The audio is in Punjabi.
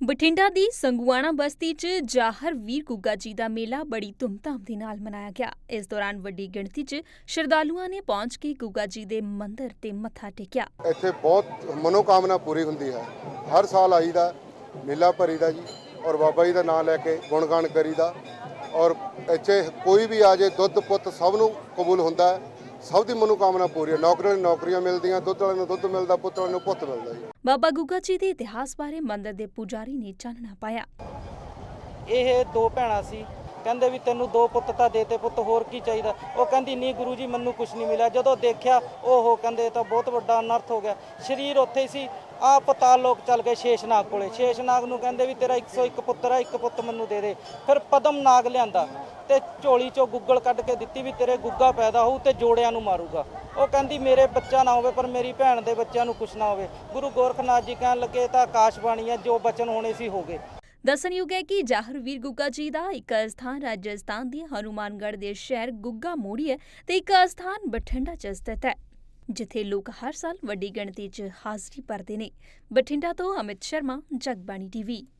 ਬਠਿੰਡਾ ਦੀ ਸੰਗੂਆਣਾ ਬਸਤੀ 'ਚ ਜਾਹਰ ਵੀਰ ਗੁੱਗਾ ਜੀ ਦਾ ਮੇਲਾ ਬੜੀ ਧੂਮਧਾਮ ਦੇ ਨਾਲ ਮਨਾਇਆ ਗਿਆ। ਇਸ ਦੌਰਾਨ ਵੱਡੀ ਗਿਣਤੀ 'ਚ ਸ਼ਰਧਾਲੂਆਂ ਨੇ ਪਹੁੰਚ ਕੇ ਗੁੱਗਾ ਜੀ ਦੇ ਮੰਦਿਰ ਤੇ ਮੱਥਾ ਟੇਕਿਆ। ਇੱਥੇ ਬਹੁਤ ਮਨੋਕਾਮਨਾ ਪੂਰੀ ਹੁੰਦੀ ਹੈ। ਹਰ ਸਾਲ ਆਈਦਾ, ਮੇਲਾ ਭਰੀਦਾ ਜੀ ਔਰ ਬਾਬਾ ਜੀ ਦਾ ਨਾਮ ਲੈ ਕੇ ਗੁਣਗਾਨ ਕਰੀਦਾ ਔਰ ਇੱਥੇ ਕੋਈ ਵੀ ਆ ਜੇ ਦੁੱਧ ਪੁੱਤ ਸਭ ਨੂੰ ਕਬੂਲ ਹੁੰਦਾ ਹੈ। ਸਭ ਦੀ ਮਨੋਕਾਮਨਾ ਪੂਰੀ ਹੈ। ਨੌਕਰੀਆਂ ਨੂੰ ਨੌਕਰੀਆਂ ਮਿਲਦੀਆਂ ਦੁੱਧ ਵਾਲਿਆਂ ਨੂੰ ਦੁੱਧ ਮਿਲਦਾ ਪੁੱਤ ਵਾਲਿਆਂ ਨੂੰ ਪੁੱਤ ਮਿਲਦਾ ਜੀ। ਬਾਬਾ ਗੁੱਗਾ ਜੀ ਦੇ ਇਤਿਹਾਸ ਬਾਰੇ ਮੰਦਿਰ ਦੇ ਪੁਜਾਰੀ ਨੇ ਚਾਨਣਾ ਪਾਇਆ। ਇਹ ਦੋ ਭੈਣਾਂ ਸੀ। ਕਹਿੰਦੇ ਵੀ ਤੈਨੂੰ ਦੋ ਪੁੱਤ ਤਾਂ ਦੇਤੇ ਪੁੱਤ ਹੋਰ ਕੀ ਚਾਹੀਦਾ? ਉਹ ਕਹਿੰਦੀ ਨਹੀਂ ਗੁਰੂ ਜੀ ਮੈਨੂੰ ਕੁਝ ਨਹੀਂ ਮਿਲਿਆ। ਜਦੋਂ ਦੇਖਿਆ ਓਹੋ ਕਹਿੰਦੇ ਤਾਂ ਬਹੁਤ ਵੱਡਾ ਅਨਰਥ ਹੋ ਗਿਆ। ਸਰੀਰ ਉੱਥੇ ਹੀ ਸੀ। ਆ ਪਤਾਲ ਲੋਕ ਚੱਲ ਗਏ ਸ਼ੇਸ਼ਨਾਗ ਕੋਲੇ। ਸ਼ੇਸ਼ਨਾਗ ਨੂੰ ਕਹਿੰਦੇ ਵੀ ਤੇਰਾ 101 ਪੁੱਤਰ ਆ ਇੱਕ ਪੁੱਤ ਮੈਨੂੰ ਦੇ ਦੇ। ਫਿਰ ਪਦਮ ਨਾਗ ਲਿਆਂਦਾ ਤੇ ਝੋਲੀ ਚੋਂ ਗੁੱਗਲ ਕੱਢ ਕੇ ਦਿੱਤੀ ਵੀ ਤੇਰੇ ਗੁੱਗਾ ਪੈਦਾ ਹੋਊ ਤੇ ਜੋੜਿਆਂ ਨੂੰ ਮਾਰੂਗਾ। ਉਹ ਕਹਿੰਦੀ, ਮੇਰੇ ਬੱਚਾ ਨਾ ਹੋਵੇ, ਪਰ ਮੇਰੀ ਭੈਣ ਦੇ ਬੱਚਿਆਂ ਨੂੰ ਕੁਛ ਨਾ ਹੋਵੇ। ਗੁਰੂ ਗੋਰਖਨਾਥ ਜੀ ਕਹਿਣ ਲੱਗੇ ਤਾਂ ਆਕਾਸ਼ਬਾਣੀ ਹੈ, ਜੋ ਬਚਨ ਹੋਣੇ ਸੀ ਹੋ ਗਏ। ਦੱਸਣਯੋਗ ਹੈ ਕਿ ਜਾਹਰਵੀਰ ਗੁੱਗਾ ਜੀ ਦਾ ਇੱਕ ਸਥਾਨ ਰਾਜਸਥਾਨ ਦੇ ਹਨੂਮਾਨਗੜ੍ਹ ਦੇ ਸ਼ਹਿਰ ਗੁੱਗਾ ਮੋੜੀ ਹੈ ਤੇ ਇੱਕ ਸਥਾਨ ਬਠਿੰਡਾ 'ਚ ਸਥਿਤ ਹੈ। ਜਿੱਥੇ ਲੋਕ ਹਰ ਸਾਲ ਵੱਡੀ ਗਿਣਤੀ 'ਚ ਹਾਜ਼ਰੀ ਭਰਦੇ ਨੇ। ਬਠਿੰਡਾ ਤੋਂ ਅਮਿਤ ਸ਼ਰਮਾ, ਜਗਬਾਣੀ ਟੀਵੀ।